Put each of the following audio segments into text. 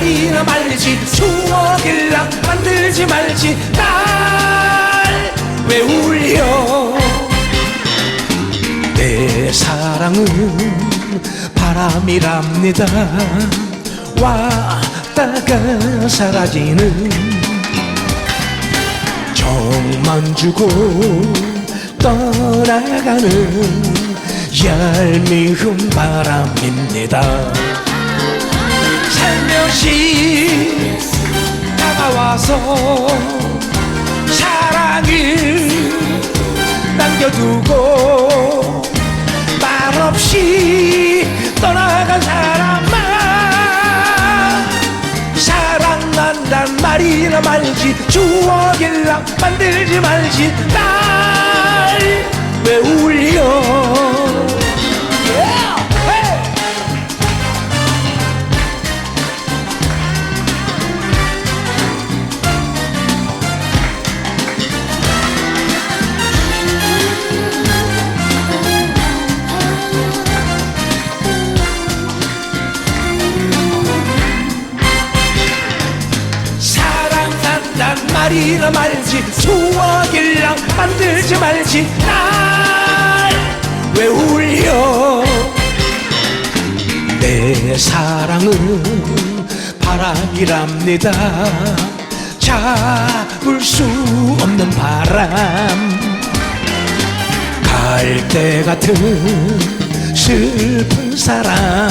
말이나 말지. 추억일랑 만들지 말지. 날 왜 울려. 내 사랑은 바람이랍니다. 왔다가 사라지는 정만 주고 떠나가는 얄미운 바람입니다 살며시 다가와서 사랑을 남겨두고 말없이 떠나간 사람만 사랑한단 말이나 말지 추억일랑 만들지 말지. 날왜울 말이나 말지. 추억일랑 만들지 말지. 날 왜 울려? 내 사랑은 바람이랍니다. 잡을 수 없는 바람. 갈대 같은 슬픈 사랑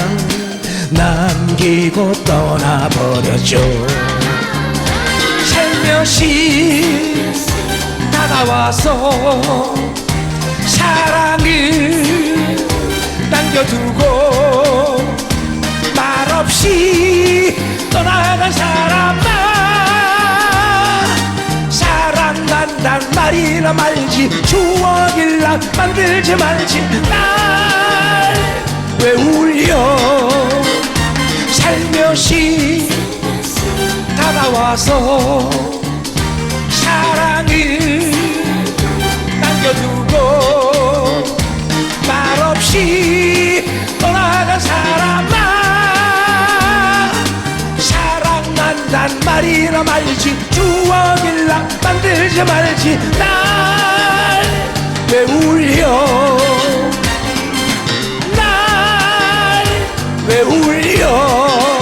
남기고 떠나버렸죠 살며시 다가와서 사랑을 남겨두고 말없이 떠나간 사람만 사랑한단 말이나 말지 추억일랑 만들지 말지. 날 왜 울려 살며시 다가와서 난 말이라 말지. 주어빌라 만들지 말지. 날 왜 울려. 날 왜 울려.